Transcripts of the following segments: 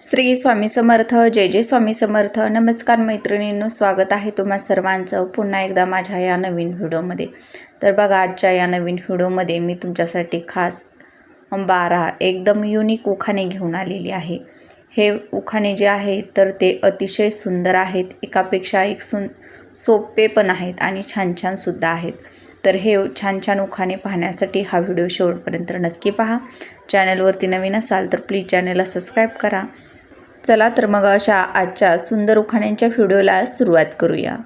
श्री स्वामी समर्थ जय जय स्वामी समर्थ. नमस्कार मैत्रिणींनो स्वागत आहे तुम्हा सर्वांचं पुन्हा एकदा माझ्या या नवीन व्हिडिओमध्ये. तर बघा आजच्या या नवीन व्हिडिओमध्ये मी तुमच्यासाठी खास बारा एकदम युनिक उखाणे घेऊन आलेली आहे. हे उखाणे जे आहेत तर ते अतिशय सुंदर आहेत. एकापेक्षा एक सुन सोपे पण आहेत आणि छान छानसुद्धा आहेत. तर हे छान छान उखाणे पाहण्यासाठी हा व्हिडिओ शेवटपर्यंत नक्की पहा. चॅनलवरती नवीन असाल तर प्लीज चॅनलला सबस्क्राईब करा. चला तर मग अशा आजच्या सुंदर उखाण्यांच्या व्हिडिओला सुरुवात करूया.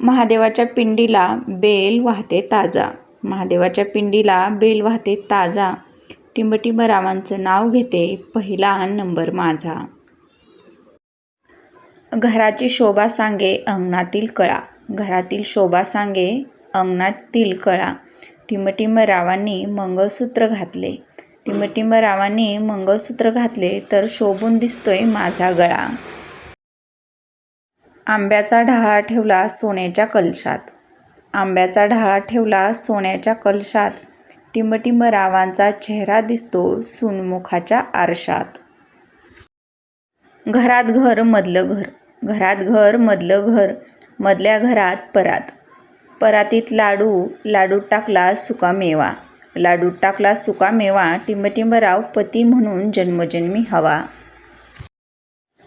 महादेवाच्या पिंडीला बेल वाहते ताजा. महादेवाच्या पिंडीला बेल वाहते ताजा. टिंबटिंब रावांचं नाव घेते पहिला नंबर माझा. घराची शोभा सांगे अंगणातील कळा. घरातील शोभा सांगे अंगणातील कळा टिंबटिंब रावांनी मंगळसूत्र घातले. टिंबटिंब रावांनी मंगळसूत्र घातले तर शोभून दिसतोय माझा गळा. आंब्याचा ढाळा ठेवला सोन्याच्या कलशात. आंब्याचा ढाळा ठेवला सोन्याच्या कलशात. टिंबटिंब रावांचा चेहरा दिसतो सुनमुखाच्या आरशात. घरात घर मधलं घर. घरात घर मधलं घर. मधल्या घरात परात. परातीत लाडू लाडूत टाकला सुका मेवा. लाडूत टाकला सुका मेवा टिंबटिंबराव पती म्हणून जन्मजन्मी हवा.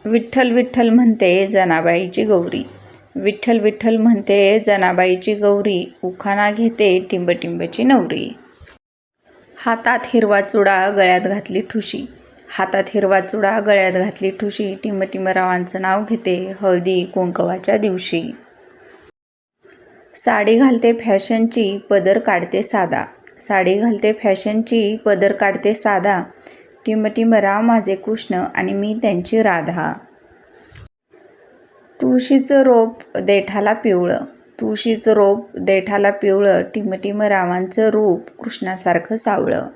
विठ्ठल विठ्ठल म्हणते जनाबाईची गौरी. विठ्ठल विठ्ठल म्हणते जनाबाईची गौरी उखाणा घेते टिंबटिंबची नवरी. हातात हिरवा चुडा गळ्यात घातली ठुशी. हातात हिरवा चुडा गळ्यात घातली ठुशी टिंबटिंबरावांचं नाव घेते हळदी कुंकवाच्या दिवशी. साडी घालते फॅशनची पदर काढते साधा. साडी घालते फॅशनची पदर काढते साधा. टिमटिमराव माझे कृष्ण आणि मी त्यांची राधा. तुळशीचं रोप देठाला पिवळं. तुळशीचं रोप देठाला पिवळं टिंबटिंब रावांचं रूप कृष्णासारखं सावळं.